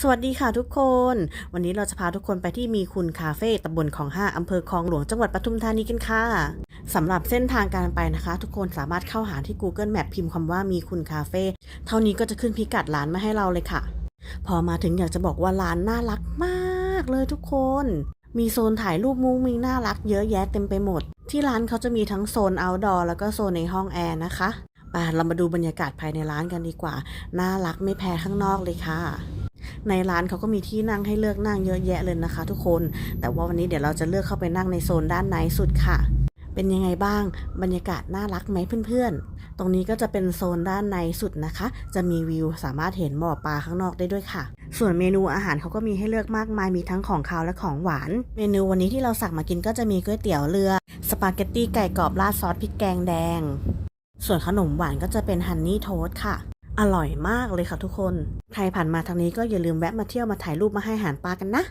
สวัสดีค่ะทุกคน วันนี้เราจะพาทุกคนไปที่มีคุณคาเฟ่ตำบลของห้าอำเภอคลองหลวงจังหวัดปทุมธานีกันค่ะสำหรับเส้นทางการไปนะคะ ทุกคนสามารถเข้าหาที่ Google Map พิมพ์คำว่ามีคุณคาเฟ่เท่านี้ก็จะขึ้นพิกัดร้านมาให้เราเลยค่ะ พอมาถึงอยากจะบอกว่าร้านน่ารักมากเลยทุกคน มีโซนถ่ายรูปมุ้งมีน่ารักเยอะแยะเต็มไปหมด ที่ร้านเขาจะมีทั้งโซน outdoor แล้วก็โซนในห้องแอร์นะคะไปเรามาดูบรรยากาศภายในร้านกันดีกว่า น่ารักไม่แพ้ข้างนอกเลยค่ะ ในร้านเขาก็มีที่นั่งให้เลือกนั่งเยอะแยะเลยนะคะ ทุกคน แต่ว่าวันนี้เดี๋ยวเราจะเลือกเข้าไปนั่งในโซนด้านในสุดค่ะ เป็นยังไงบ้าง บรรยากาศน่ารักไหมเพื่อนๆ ตรงนี้ก็จะเป็นโซนด้านในสุดนะคะ จะมีวิวสามารถเห็นบ่อปลาข้างนอกได้ด้วยค่ะส่วนเมนูอาหารเขาก็มีให้เลือกมากมายมีทั้งของคาวและของหวาน เมนูวันนี้ที่เราสั่งมากินก็จะมีก๋วยเตี๋ยวเรือ สปาเกตตี้ไก่กรอบราดซอสพริกแกงแดง ส่วนขนมหวานก็จะเป็นฮันนี่โทสต์ค่ะ อร่อยมากเลยค่ะทุกคน ใครผ่านมาทางนี้ก็อย่าลืมแวะมาเที่ยวมาถ่ายรูปมาให้อาหารปลากันนะ